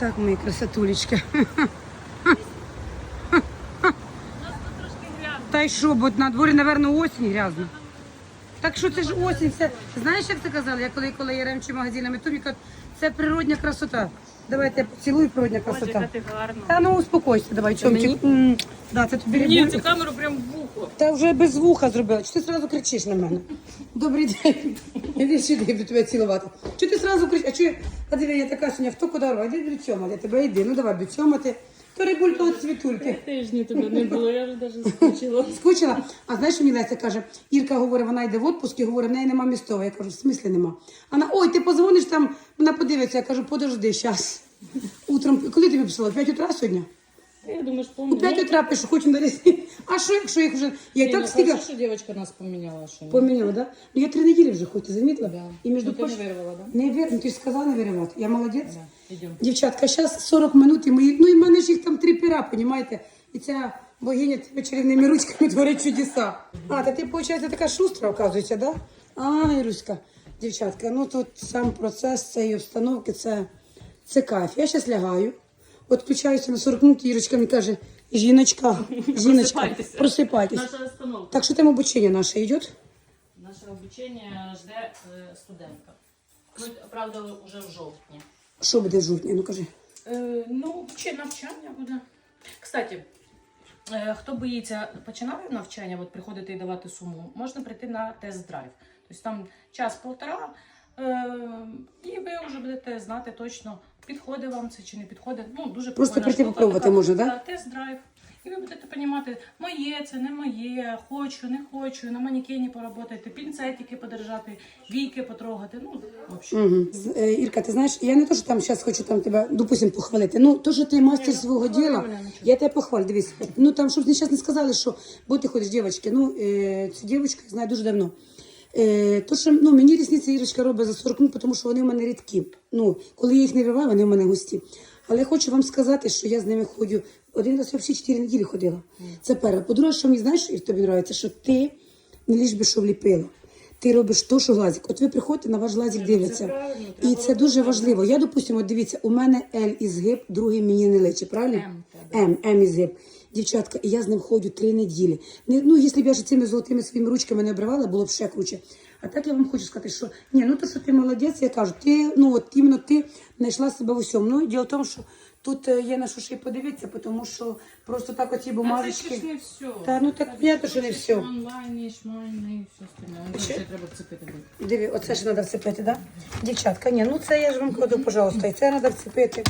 Так, мої красотулечки. Та й що, бо на дворі, напевно, осінь грязно. Так що це ж осінь, це знаєш, як це казали? Я коли коли яремчі магазинами, то мені кажуть, це природня красота. Давайте я поцілую природня красота. Та ну успокойся, давай, чомчик. Да, це тобі Ні, цю камеру прям в вухо. Та вже без вуха зробила. Чи ти одразу кричиш на мене? Добрий день. Іди сюди, я буду тебе цілувати. Чи ти одразу кричиш? А чого? А диви, я така сьогодні, хто куди дорога? Іди до я тебе йди. Ну давай, до ти. То рибулька от цвітульки. Тижні тебе не було, я вже навіть скучила. Скучила. А знаєш, що мені Леся каже? Ірка говорить, вона йде в отпуск і говорить, в неї нема містова. Я кажу, в смислі нема. Вона, ой, ти позвониш там, вона подивиться. Я кажу, подожди, щас. Утром, коли тобі писала? 5 утра сьогодні? Я думаю, У помню. 5 утра пишу, хочу на. А що, якщо їх вже... Я і так стільки... что девочка нас поменяла, что. Поміняла, да? Ну я три неділі вже хочу, замітила? Да. І між Ну, ти прочим- не вирвала, да? Не вир... ну, ти ж сказала не виривати. Я молодець. Да, идем. Дівчатка, зараз 40 минут і мої. Ну і в мене ж їх там три пера, понімаєте? І ця богиня тебе чарівними ручками творить чудеса. А, та ти, виходить, така шустра, оказується, да? А, Іруська, дівчатка, ну тут сам процес цієї обстановки, це, це кайф. Я зараз лягаю, от на 40 минут, і Ірочка мені каже, жіночка, жіночка, Просипайтеся. просипайтесь. Наша остановка. Так що там обучення наше йде? Наше обучення жде е, студентка. Ну, правда, вже в жовтні. Що буде в жовтні? Ну кажи. Е, ну, чи навчання буде. Кстати, е, хто боїться починати навчання, от приходити і давати суму, можна прийти на тест-драйв. Тобто там час-полтора, і ви вже будете знати точно, підходить вам це чи не підходить. Ну, дуже Просто прийти попробувати можна, да? Да, тест-драйв. І ви будете розуміти, моє це не моє, хочу, не хочу, на манекені поработати, пінцетики подержати, війки потрогати. Ну, в общем. Угу. Ірка, ти знаєш, я не то, що там зараз хочу там тебе, допустим, похвалити. Ну, то, що ти мастер свого діла, я тебе похвалю. Дивись, ну там, щоб зараз не сказали, що бо ти ходиш, дівчатки, ну, е, цю дівчинку я знаю дуже давно. Е, то, що ну, мені рісниці Ірочка робить за 40 минут, тому що вони в мене рідкі. Ну, коли я їх не виваю, вони в мене густі. Але я хочу вам сказати, що я з ними ходжу. Один раз я всі 4 неділі ходила. Це перше. По-друге, що мені знаєш, Ір, тобі подобається, що ти не ліж би що вліпила. Ти робиш то, що глазик. От ви приходите, на ваш глазик дивляться. І це дуже важливо. Я, допустимо, дивіться, у мене L із гиб, другий мені не личить, правильно? М, М із гиб. Дівчатка, і я з ним ходжу три неділі. Не, ну, якщо б я ж цими золотими своїми ручками не обривала, було б ще круче. А так я вам хочу сказати, що ні, ну то, що ти молодець, я кажу, ти, ну от іменно ти знайшла себе в усьому. Ну, діло в тому, що тут е, є на що ще й подивитися, тому що просто так оці Це бумажечки. ж не все. Та ну так понятно, що не все. Онлайн, і шмайн, і все остальне. Ще треба вцепити буде. Диві, оце ж треба вцепити, так? Да? Дівчатка, ні, ну це я ж вам кладу, пожалуйста, і це треба вцепити.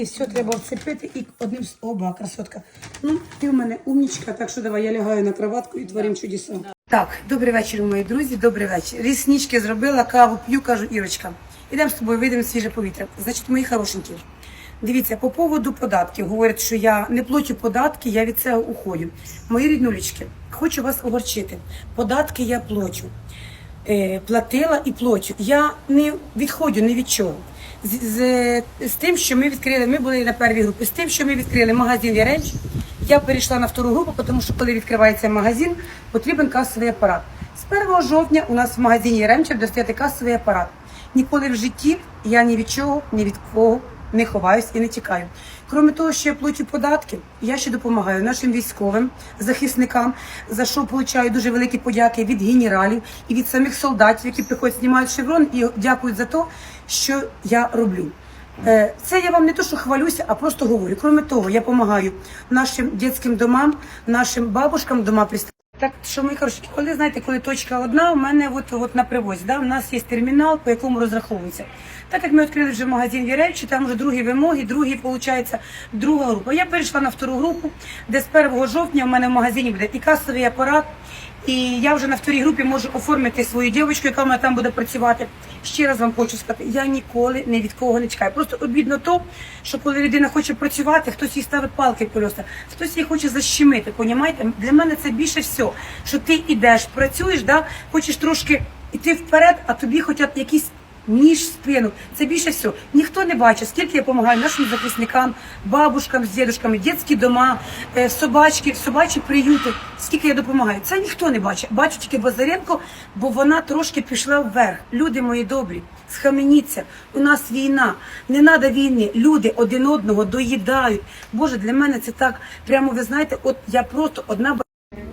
І все треба вцепити, і одним з оба, красотка. Ну, ти в мене умнічка, так що давай я лягаю на кроватку і творимо чудеса. Так, добрий вечір, мої друзі, добрий вечір. Ріснички зробила, каву п'ю, кажу, Ірочка. Ідемо з тобою, вийдемо свіже повітря. Значить, мої хорошенькі. Дивіться, по поводу податків. Говорять, що я не плачу податки, я від цього уходю. Мої ріднулечки, хочу вас огорчити. Податки я плачу. Е, платила і плачу. Я не відходжу ні від чого. З, з, з тим, що ми відкрили, ми були на первій групі, з тим, що ми відкрили магазин Яремч, я перейшла на втору групу, тому що коли відкривається магазин, потрібен касовий апарат. З 1 жовтня у нас в магазині Яремча буде стояти касовий апарат. Ніколи в житті я ні від чого, ні від кого не ховаюсь і не тікаю. Крім того, що я плачу податки, я ще допомагаю нашим військовим захисникам, за що получаю дуже великі подяки від генералів і від самих солдатів, які приходять, знімають шеврон і дякують за те, що я роблю. Е, Це я вам не то, що хвалюся, а просто говорю. Крім того, я допомагаю нашим дитячим домам, нашим бабушкам дома пристати. Так що ми коротше, коли знаєте, коли точка одна, у мене от, от на привозі, да, у нас є термінал, по якому розраховується. Так як ми відкрили вже магазин Вірельчі, там вже другі вимоги, другі, виходить, друга група. Я перейшла на втору групу, де з 1 жовтня у мене в магазині буде і касовий апарат, і я вже на вторій групі можу оформити свою дівчинку, яка мене там буде працювати. Ще раз вам хочу сказати, я ніколи ні від кого не чекаю. Просто обідно то, що коли людина хоче працювати, хтось їй ставить палки в колеса, хтось її хоче защемити. Понімаєте? Для мене це більше все, що ти йдеш, працюєш, да, хочеш трошки йти вперед, а тобі хочуть якісь ніж в спину. Це більше всього. Ніхто не бачить, скільки я допомагаю нашим захисникам, бабушкам з дідушками, дитячі дома, е, собачки, собачі приюти. Скільки я допомагаю. Це ніхто не бачить. Бачу тільки Базаренко, бо вона трошки пішла вверх. Люди мої добрі, схаменіться. У нас війна. Не треба війни. Люди один одного доїдають. Боже, для мене це так. Прямо ви знаєте, от я просто одна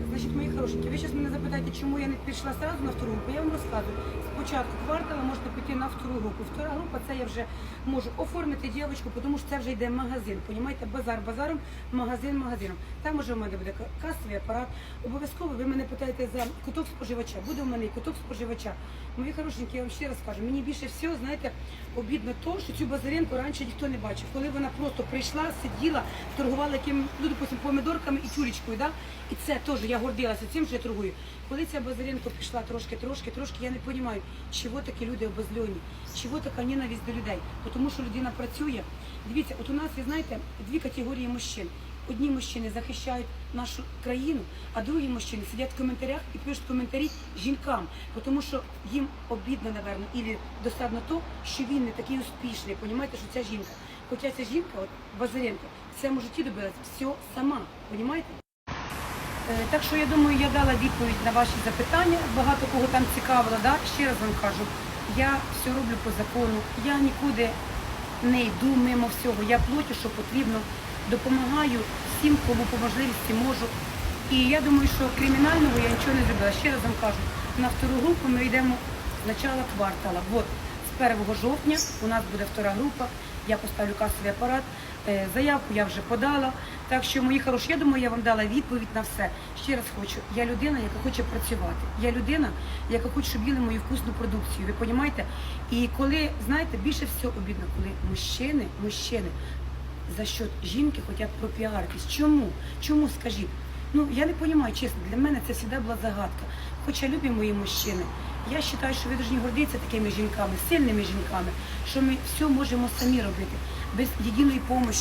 Значить, мої хорошенькі, ви зараз мене запитаєте, чому я не пішла одразу на втору групу. Я вам розказую. Спочатку квартала можете піти на втору групу. Втора група це я вже можу оформити дівчинку, тому що це вже йде магазин. Понімаєте, базар базаром, магазин магазином. Там уже в мене буде касовий апарат. Обов'язково ви мене питаєте за куток споживача. Буде в мене і куток споживача. Мої хорошенькі, я вам ще раз кажу, мені більше всього, знаєте, обідно то, що цю базаренку раніше ніхто не бачив. Коли вона просто прийшла, сиділа, торгувала яким, ну, допустим, помидорками і тюлечкою, да? і це теж я гордилася цим, що я торгую. Коли ця базаренко пішла трошки, трошки, трошки, я не розумію, чого такі люди обозльоні, чого така ненависть до людей. Тому що людина працює. Дивіться, от у нас, ви знаєте, дві категорії мужчин. Одні мужчини захищають нашу країну, а другі мужчини сидять в коментарях і пишуть коментарі жінкам, тому що їм обідно, напевно, і досадно то, що він не такий успішний. Понімаєте, що ця жінка. Хоча ця жінка, от Базаренко, в цьому житті добилась все сама. Понімаєте? Е, Так що я думаю, я дала відповідь на ваші запитання. Багато кого там цікавило. Да? Ще раз вам кажу, я все роблю по закону. Я нікуди не йду мимо всього. Я платю, що потрібно, допомагаю всім, кому по можливості можу. І я думаю, що кримінального я нічого не зробила. Ще раз вам кажу, на втору групу ми йдемо з начала квартала. От з 1 жовтня у нас буде втора група. Я поставлю касовий апарат. Е, Заявку я вже подала. Так що, мої хороші, я думаю, я вам дала відповідь на все. Ще раз хочу. Я людина, яка хоче працювати. Я людина, яка хоче, щоб їли мою вкусну продукцію. Ви розумієте? І коли, знаєте, більше всього обідно, коли мужчини, мужчини за счет жінки хочуть пропіаритись. Чому? Чому скажіть? Ну я не розумію, чесно, для мене це завжди була загадка. Хоча любі мої мужчини. Я вважаю, що ви повинні гордитися такими жінками, сильними жінками, що ми все можемо самі робити, без єдиної допомоги,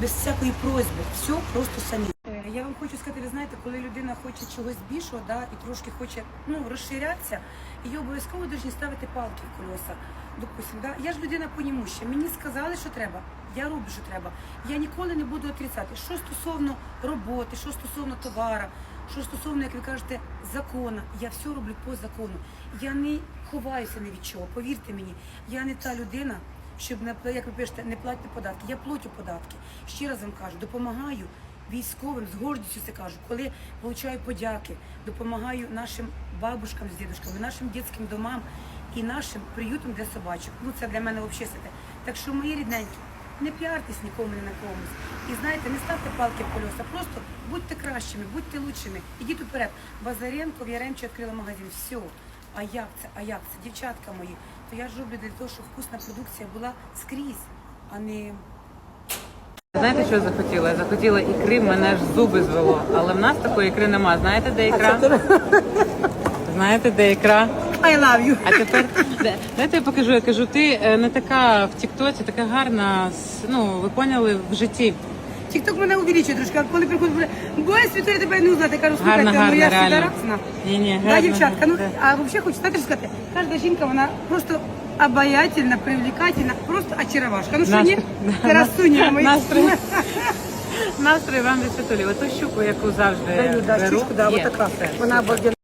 без всякої просьби, все просто самі. Е, Я вам хочу сказати, ви знаєте, коли людина хоче чогось більшого, да, і трошки хоче ну, розширятися, її обов'язково повинні ставити палки в колеса. Допустим, да? Я ж людина понімуща. Мені сказали, що треба. Я роблю, що треба. Я ніколи не буду отрицати. Що стосовно роботи, що стосовно товара, що стосовно, як ви кажете, закона, я все роблю по закону. Я не ховаюся ні від чого. Повірте мені, я не та людина, щоб як ви пишете, не платити податки. Я платю податки. Ще раз вам кажу, допомагаю військовим, з гордістю це кажу, коли получаю подяки, допомагаю нашим бабушкам з дідушками, нашим дитячим домам і нашим приютам для собачок. Ну це для мене взагалі святе. Так що мої рідненькі, не піартесь нікому ні на комусь. І знаєте, не ставте палки в колеса, просто будьте кращими, будьте лучшими. Ідіть уперед. Базаренко в Яремчі відкрила магазин. Все. А як це? А як це? Дівчатка мої, то я ж роблю для того, щоб вкусна продукція була скрізь, а не Знаєте, що я захотіла? Я захотіла ікри, мене аж зуби звело. Але в нас такої ікри нема. Знаєте, де ікра? Знаєте, де ікра? I love you. А тепер дайте я покажу. Я кажу, ти е, не така в Тіктоці, така гарна. Ну, ви поняли в житті. Тікток мене увеличує трошки, а коли приходить, буде, бо я світою тебе не узнати. Я кажу, Гарна, слухайте, гарна, ну я реально. сідарасна. Ні, ні, Да, дівчатка, ну, да. а взагалі хочу знаєте, сказати, кожна жінка, вона просто обаятельна, привлекательна, просто очаровашка. Ну що ні? Красуня моя. настрій. Настрій вам від святулі. Оту щуку, яку завжди Даю, да, беру. щучку, да, є. вот така. Вона обалденна.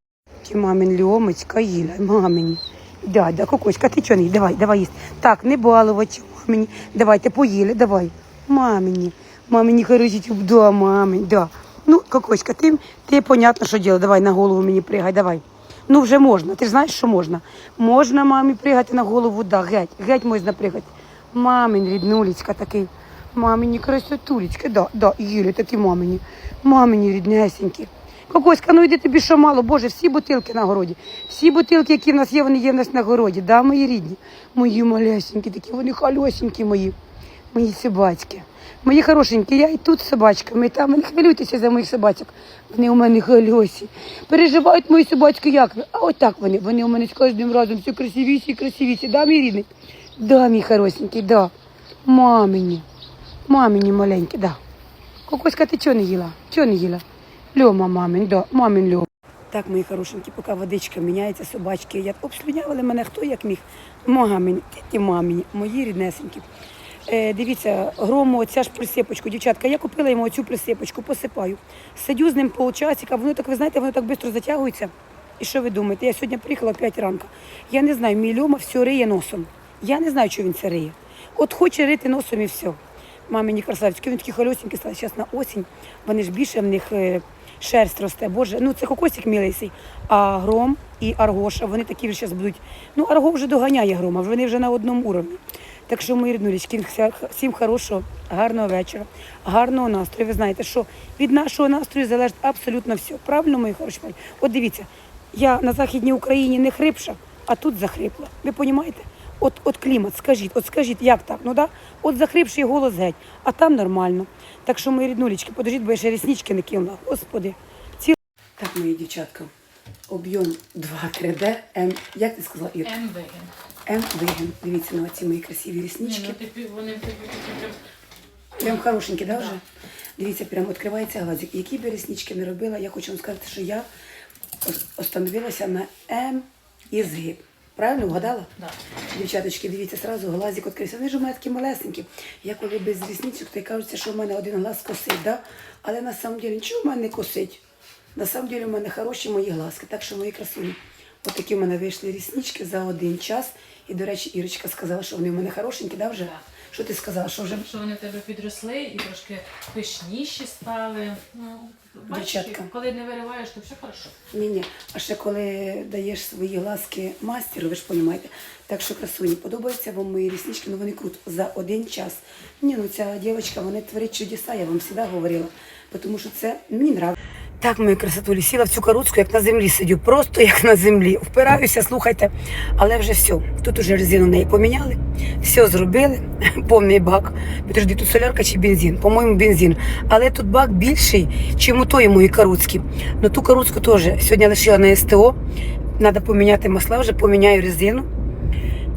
Ті мамин льомочка їла, мамині. Дядя, кокоська, ти чого не? Давай, давай їсти. Так, не балувати мамині. Давайте поїли, давай. Мамині. Мамині хороші, да, мамині, да. Ну, кокоська, ти, ти понятно, що діло. Давай на голову мені пригай, давай. Ну, вже можна. Ти ж знаєш, що можна? Можна мамі пригати на голову, да, геть, геть можна пригати. Мамин ріднулечка такий. Мамині красотулечка, да, да, Юлі, такі мамині. Мамині ріднесенькі. Кокоська, ну йди тобі що мало, Боже, всі бутилки на городі. Всі бутилки, які в нас є, вони є в нас на городі. Да, мої рідні. Мої малесенькі, такі вони халюсенькі мої. Мої собачки. Мої хорошенькі, я і тут з собачками, і там не хвилюйтеся за моїх собачок. Вони у мене хальосі. Переживають мої собачки, як ви. А отак вони. Вони у мене з кожним разом все красивіші і красивіші. Да, мій рідний? Да, мій хорошенький, да. Мамині. Мамині маленькі, да. Кокоська, ти чого не їла? Чого не їла? Льома, мамин, да, мамин Льома. Так, мої хорошенькі, поки водичка міняється, собачки їдять. Обслюнявили мене хто як міг. Мага мені, ті мамі, мої ріднесенькі. Е, дивіться, грому, оця ж присипочку, дівчатка, я купила йому оцю присипочку, посипаю. Сидю з ним полчасика, воно так, ви знаєте, воно так швидко затягується. І що ви думаєте? Я сьогодні приїхала в 5 ранку. Я не знаю, мій Льома все риє носом. Я не знаю, що він це риє. От хоче рити носом і все. Мамині красавчики, вони такі холюсінькі стали. Зараз на осінь, вони ж більше в них е, шерсть росте. Боже, ну це кокосик мілейсий. А гром і Аргоша, вони такі вже зараз будуть. Ну, Арго вже доганяє грома, вони вже на одному уровні. Так що, мої ріднулечки, вся- всім хорошого, гарного вечора, гарного настрою. Ви знаєте, що від нашого настрою залежить абсолютно все. Правильно, мої хороші? От дивіться, я на Західній Україні не хрипша, а тут захрипла. Ви розумієте? От, от клімат, скажіть, от скажіть, як так? Ну да? От захрипший голос геть, а там нормально. Так що, мої ріднулечки, подождіть, бо я ще ріснички не кинула. Господи. Ці... Так, мої дівчатка, об'єм 2-3D, М, як ти сказала, Ір? М-веген. М виген. Дивіться на ці мої красиві Ні, ріснички. ну ти вони прям хорошенькі, да, вже? Дивіться, прям відкривається глазик. Які би ріснички не робила, я хочу вам сказати, що я ос- остановилася на М і згиб. Правильно вгадала? Да. Дівчаточки, дивіться, сразу глазик відкрився. Вони ж у мене такі малесенькі. Я коли без рісничок, то й кажуться, що в мене один глаз косить, да? але на самом деле нічого в мене не косить. На самом деле у мене хороші мої глазки. Так що мої красуні. От такі в мене вийшли ріснички за один час. І, до речі, Ірочка сказала, що вони в мене хорошенькі, да, вже? Так. Що ти сказала, що вже Що вони в тебе підросли і трошки пишніші стали. Ну, бачиш, Дівчатка. коли не вириваєш, то все хорошо. Ні, ні. А ще коли даєш свої глазки мастеру, ви ж розумієте. Так що красуні, подобаються вам мої ріснички, ну вони круто. За один час. Ні, ну ця дівчинка, вона творить чудеса, я вам завжди говорила. Тому що це мені нравиться. Так, мої красотулі, сіла в цю каруцьку, як на землі сидю, просто як на землі. Впираюся, слухайте, але вже все. Тут уже резину неї поміняли, все зробили, повний бак. Підожди, тут солярка чи бензин? По-моєму, бензин. Але тут бак більший, чим у тої моїй каруцькі. Ну ту каруцьку теж сьогодні лишила на СТО. Треба поміняти масла, вже поміняю резину.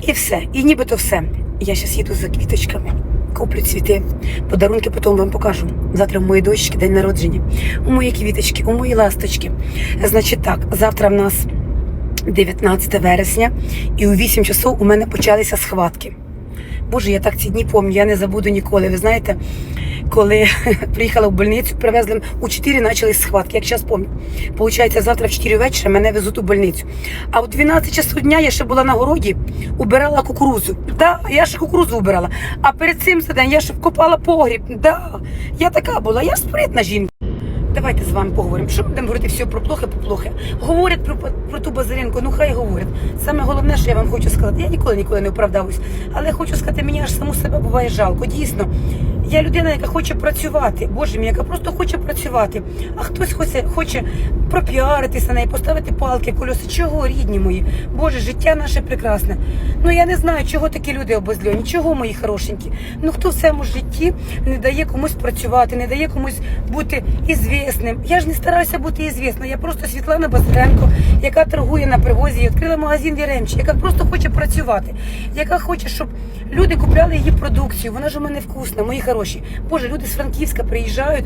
І все. І нібито все. Я зараз їду за квіточками. Куплю цвіти, подарунки потім вам покажу. Завтра в моїй дочці день народження. У мої квіточки, у мої ласточки. Значить так, завтра в нас 19 вересня, і у 8 часов у мене почалися схватки. Боже, я так ці дні пам'ятаю, я не забуду ніколи. Ви знаєте, коли приїхала в больницю, привезли у 4 почались схватки, як зараз пам'ятаю. Получається, завтра в 4 вечора мене везуть у больницю. А в 12 часу дня я ще була на городі, убирала кукурузу. Да, я ще кукурузу убирала. А перед цим за день я ще вкопала погріб. Да, я така була, я спритна жінка. Давайте з вами поговоримо. Що ми будемо говорити все про плохе, по плохе. Говорять про, про ту базаринку, ну хай говорять. Саме головне, що я вам хочу сказати, я ніколи ніколи не оправдаюсь, але хочу сказати, мені аж саму себе буває жалко. Дійсно, я людина, яка хоче працювати, боже мій, яка просто хоче працювати. А хтось хоче, хоче пропіаритися на неї, поставити палки, кольоси. Чого, рідні мої? Боже, життя наше прекрасне. Ну я не знаю, чого такі люди обозльоні, чого мої хорошенькі. Ну хто в своєму житті не дає комусь працювати, не дає комусь бути ізвісним. Я ж не стараюся бути ізвісною. Я просто Світлана Базаренко, яка торгує на привозі, відкрила магазин Віремчі, яка просто хоче працювати, яка хоче, щоб люди купляли її продукцію. Вона ж у мене вкусна, мої хороші. Боже, люди з Франківська приїжджають.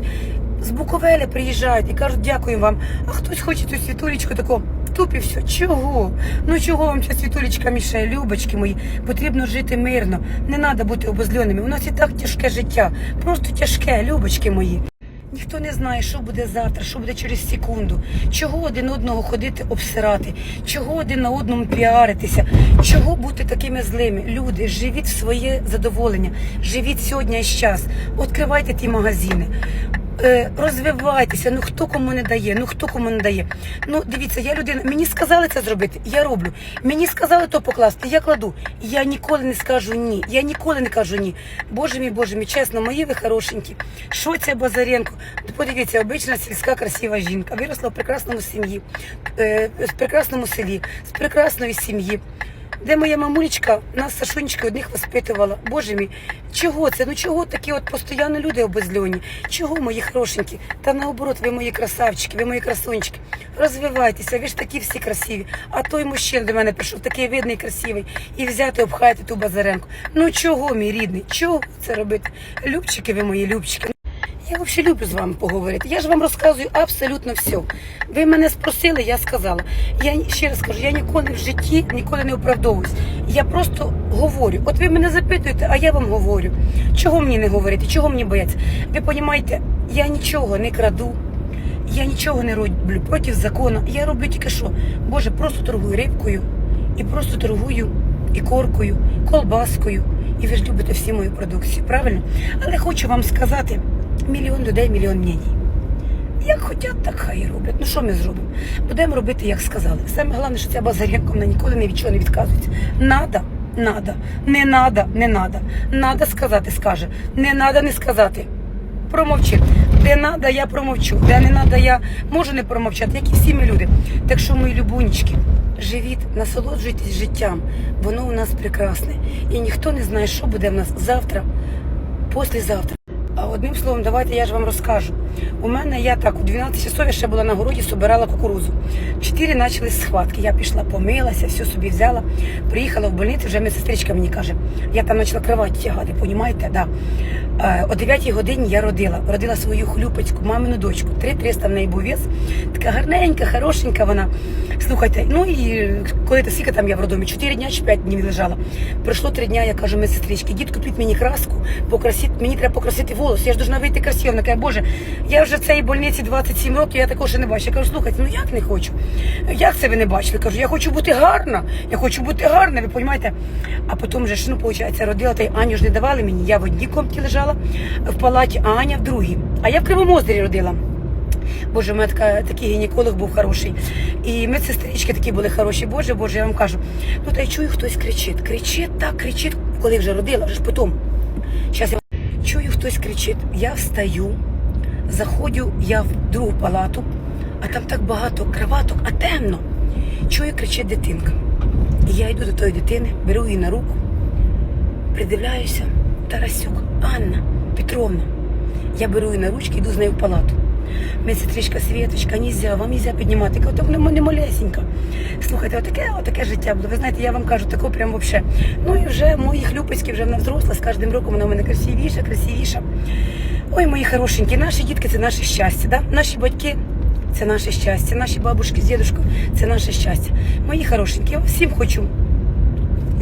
З Буковеля приїжджають і кажуть, дякую вам. А хтось хоче цю світулечку таку тупі все. Чого? Ну чого вам ця світулечка мішає, любочки мої? Потрібно жити мирно. Не треба бути обозльоними. У нас і так тяжке життя. Просто тяжке, любочки мої. Ніхто не знає, що буде завтра, що буде через секунду. Чого один одного ходити обсирати, чого один на одному піаритися, чого бути такими злими. Люди, живіть в своє задоволення, живіть сьогодні і час. Відкривайте ті магазини. Е, розвивайтеся, ну хто кому не дає, ну хто кому не дає. Ну дивіться, я людина, мені сказали це зробити, я роблю. Мені сказали то покласти, я кладу. Я ніколи не скажу ні. Я ніколи не кажу ні. Боже мій, боже мій, чесно, мої ви хорошенькі. Що це Базаренко? Подивіться, обична сільська красива жінка. Виросла в прекрасному сім'ї, е, в прекрасному селі, з прекрасної сім'ї. Де моя мамулечка нас Сашунечка одних воспитувала. Боже мій, чого це? Ну чого такі от постійно люди обезльоні? Чого мої хорошенькі? Та наоборот, ви мої красавчики, ви мої красунчики. Розвивайтеся, ви ж такі всі красиві. А той мужчина до мене прийшов, такий видний, красивий, і взяти обхаяти ту базаренку. Ну чого, мій рідний? Чого це робити? Любчики, ви мої любчики. Я взагалі люблю з вами поговорити. Я ж вам розказую абсолютно все. Ви мене спросили, я сказала. Я ще раз кажу, я ніколи в житті ніколи не оправдовуюсь. Я просто говорю. От ви мене запитуєте, а я вам говорю. Чого мені не говорити? Чого мені бояться? Ви розумієте, я нічого не краду. Я нічого не роблю проти закону. Я роблю тільки що. Боже, просто торгую рибкою і просто торгую ікоркою, колбаскою. І ви ж любите всі мою продукцію, правильно? Але хочу вам сказати, мільйон людей, мільйон мнень. Як хотять, так хай і роблять. Ну що ми зробимо? Будемо робити, як сказали. Саме головне, що ця базаренко вона ніколи ні від чого не відказується. Надо, надо, не надо, не надо. Надо сказати, скаже. Не надо не сказати. Промовчи. Де надо, я промовчу. Де не надо, я можу не промовчати, як і всі ми люди. Так що, мої любунечки, живіть, насолоджуйтесь життям. Воно у нас прекрасне. І ніхто не знає, що буде в нас завтра, післязавтра. Одним словом, давайте я ж вам розкажу. У мене я так, у 12 часов ще була на городі, собирала кукурузу. Чотири почалися схватки. Я пішла, помилася, все собі взяла. Приїхала в больницю, вже медсестричка мені каже, я там почала кровать тягати, понімаєте? Да. Е, О 9 годині я родила. Родила свою хлюпочку, мамину дочку. 3-300 в неї був вес. Така гарненька, хорошенька вона. Слухайте, ну і коли то скільки там я в роддомі, 4 дня чи 5 днів лежала. Пройшло 3 дня, я кажу, медсестрички, дід купіть мені краску, покрасити, мені треба покрасити волос. Я ж должна вийти красиво. Вона каже, боже, я вже в цій больниці 27 років, я такого ще не бачу. Я кажу, слухайте, ну як не хочу? Як це ви не бачили? Кажу, я хочу бути гарна, я хочу бути гарна, ви розумієте? А потім же ж, ну, виходить, родила, та й Аню ж не давали мені. Я в одній комнаті лежала в палаті, Аня в другій. А я в Кривому озері родила. Боже, у мене така, такий гінеколог був хороший. І медсестрички такі були хороші. Боже, Боже, я вам кажу. Ну та й чую, хтось кричить. Кричить так, кричить, коли вже родила, вже ж потім. Щас я чую, хтось кричить. Я встаю, заходжу я в другу палату, а там так багато кроваток, а темно. Чую, кричить дитинка. І я йду до тої дитини, беру її на руку, придивляюся. Тарасюк, Анна Петровна. Я беру її на ручки, йду з нею в палату. Медсестричка Світочка, нельзя, вам нельзя піднімати. «Так не малесенька. Слухайте, отаке, отаке життя було. Ви знаєте, я вам кажу, тако прям вообще. Ну і вже мої хлюпицькі, вже вона взросла, з кожним роком вона в мене красивіша, красивіша. Ой, мої хорошенькі, наші дітки це наше щастя, да? наші батьки це наше щастя, наші бабушки з дідушкою це наше щастя. Мої хорошенькі, я всім хочу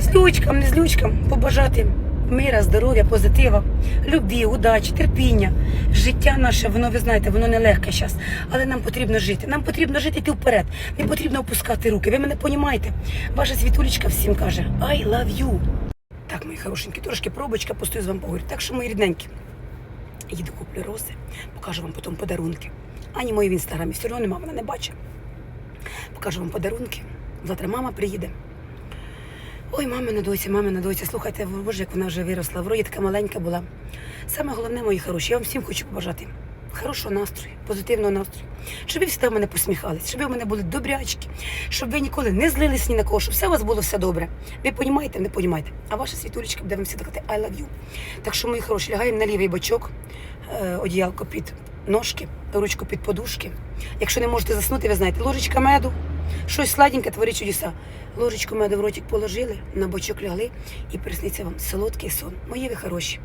з лючкам, не з лючкам побажати мира, здоров'я, позитива, любві, удачі, терпіння. Життя наше, воно, ви знаєте, воно нелегке зараз, але нам потрібно жити. Нам потрібно жити йти вперед. Не потрібно опускати руки. Ви мене розумієте? Ваша світулечка всім каже I love you. Так, мої хорошенькі, трошки пробочка, постою з вам поговорю. Так що, мої рідненькі, їду куплю роси, покажу вам потім подарунки. Ані мої в інстаграмі, все одно нема, вона не бачить. Покажу вам подарунки. Завтра мама приїде. Ой, мамина доця, мамина доця, слухайте, боже, як вона вже виросла. Вроді така маленька була. Саме головне, мої хороші, я вам всім хочу побажати хорошого настрою, позитивного настрою, щоб ви завжди в мене посміхались, щоб ви в мене були добрячки, щоб ви ніколи не злились ні на кого, щоб все у вас було все добре. Ви розумієте, не розумієте. А ваша світулечка буде вам всі казати I love you. Так що, мої хороші, лягаємо на лівий бочок, е, одіялко під ножки, ручку під подушки. Якщо не можете заснути, ви знаєте, ложечка меду, щось сладеньке творить чудеса. Ложечку меду в ротик положили, на бочок лягли і присниться вам солодкий сон. Мої ви хороші.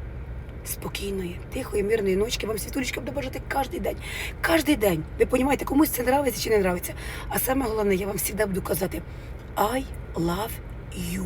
Спокійної, тихої, мирної ночки. Вам світулечка буде бажати кожен день. Кожен день. Ви розумієте, комусь це нравиться чи не нравиться. А саме головне, я вам завжди буду казати I love you.